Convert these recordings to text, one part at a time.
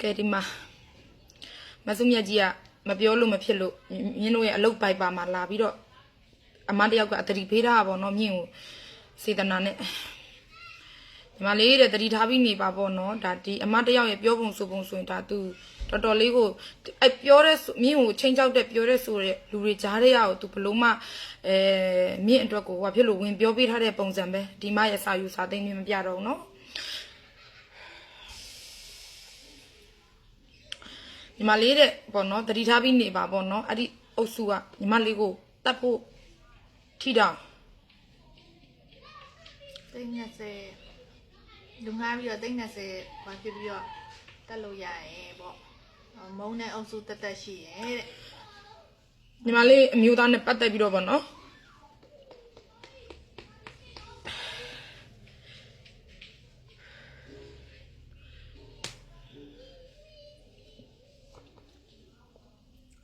ကြည့်ကဲဒီမှာမဆုမြတ်ကြီးကမပြောလို့မဖြစ်လို့မြင်းတို့ရဲ့အလုတ်ပိုက်ပါမှာလာပြီးတော့အမတယောက်ကအတတိဖေးထားတာပေါ့နော်မြင့်ကိုစေတနာနဲ့ဒီမှာလေးတဲ့တတိထားပြီးနေပါပေါ့နော်ဒါဒီအမတယောက်ရဲ့ပြောပုံဆိုပုံဆိုရင်ဒါသူတော်တော်လေးကိုအဲပြောတဲ့ဆိုမြင့်ကိုချိန်ချောက်တဲ့ပြောတဲ့ဆိုတဲ့လူတွေကြားတဲ့ရကိုသူဘလို့မှအဲမြင့်အတွက်ကိုဟိုဖြစ်လို့ဝင်ပြောပေးထားတဲ့ပုံစံပဲဒီမရဲ့စာယူစာသိမ်းနေမပြတော့ဘူးနော် ညီမလေးတဲ့ပေါ့နော်တတိထားပြီးနေပါပေါ့နော်အဲ့ဒီအုပ်စုကညီမလေးကိုတတ်ဖို့ထိတောင်သိန်း20လူငှားပြီးတော့သိန်း20ဘာဖြစ်ပြီးတော့တက်လို့ရရင်ပေါ့မုံတဲ့အုပ်စုတက်တက်ရှိရဲ့တဲ့ညီမလေးအမျိုးသားနဲ့ပတ်သက်ပြီးတော့ပေါ့နော်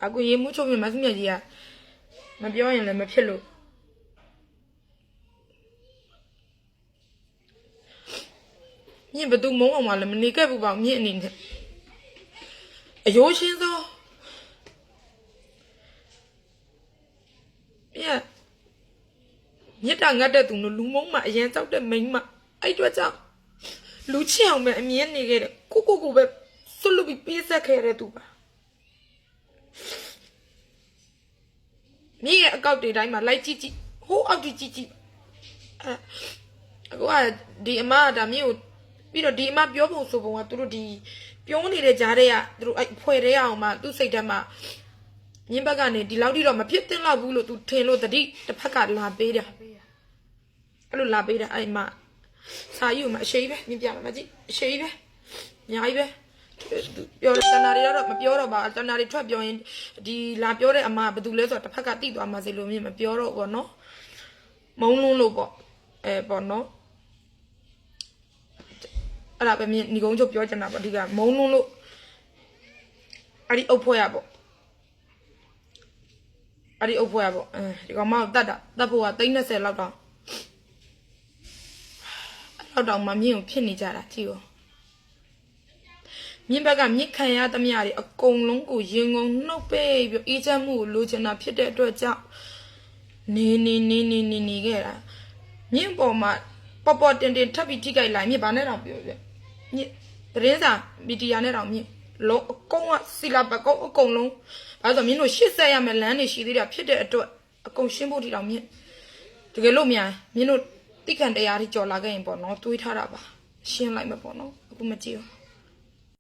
အခုရေမှုချုပ်မြမစမြကြီးကမပြောရင်လည်းမဖြစ်လို့မြင့်ဘသူမုံအောင်မလည်းမနေခဲ့ဘူးပေါ့မြင့်အနေနဲ့အယိုးရှင်းသောပြက်မြစ်တာငတ်တဲ့သူတို့လူမုံမအရင်ကြောက်တဲ့မိန်းမအဲ့အတွက်ကြောင့်လူချစ်အောင်ပဲအမြင်နေခဲ့တဲ့ကိုကိုကိုပဲဆွတ်လို့ပြီးပေးဆက်ခဲ့တဲ့သူပါ မိရဲ့အကောက်တွေတိုင်းမှာလိုက်ကြည့်ကြည့်ဟိုးအောက်ကြည့်ကြည့်ကြည့်အဲအခုကဒီအမကဒါမြို့ကိုပြီးတော့ဒီအမပြောပုံဆိုပုံကသူတို့ဒီပြောနေတဲ့ကြားတွေကသူတို့အဲ့ဖွဲ့တဲ့အောင်မှသူ့စိတ်ထဲမှာမြင်းဘက်ကနေဒီလောက်ထိတော့မဖြစ်သင့်တော့ဘူးလို့ तू ထင်လို့တတိတစ်ဖက်ကလာပေးတယ်ပေးရအဲ့လိုလာပေးတယ်အဲ့မှာစာယူမှာအရှိပဲမြင်ပြမှာမကြည့်အရှိပဲအများကြီးပဲ ပြောတနာတွေတော့မပြောတော့ပါတနာတွေထွက်ပြောရင်ဒီလာပြောတဲ့အမကဘာတူလဲဆိုတော့တစ်ဖက်ကတိသွားမှစေလို့မြင်မပြောတော့ဘောနော်မုံလုံးလို့ပေါ့အဲပေါ့နော်အဲ့ဒါပဲမြင်ညီကုန်းချုပ်ပြောချင်တာပေါ့ဒီကမုံလုံးလို့အဲ့ဒီအုပ်ဖွဲ့ရပေါ့အဲ့ဒီအုပ်ဖွဲ့อ่ะပေါ့အဲဒီကောင်မကိုတတ်တာတတ်ဖို့က30လောက်တောင်အဲ့လောက်တောင်မမြင့်ကိုဖြစ်နေကြတာကြည့်ရော မြင့်ဘက်ကမြင့်ခံရသမျှတွေအကုန်လုံးကိုရင်ကုန်နှုတ်ပိတ်ပြီးအေးချမ်းမှုကိုလိုချင်တာဖြစ်တဲ့အတွက်ကြောင့်နေနေနေနေနေနေခဲ့တာမြင့်ပေါ်မှာပေါ်ပေါ်တင်တင်ထပ်ပြီးထိကြိုက်လိုက်မြင့်ဘာနဲ့တောင်ပြောပြမြင့်သတင်းစာမီဒီယာနဲ့တောင်မြင့်လုံးအကုန်ကစီလာပကုံအကုန်လုံးအဲဒါဆိုမြင့်တို့80ရမယ်လမ်းနေရှိသေးတာဖြစ်တဲ့အတွက်အကုန်ရှင်းဖို့ဒီတောင်မြင့်တကယ်လို့မြန်မြင့်တို့တိခံတရားတွေကြော်လာခဲ့ရင်ပေါ့နော်တွေးထားတာပါရှင်းလိုက်မှာပေါ့နော်အခုမကြည့်ဘူး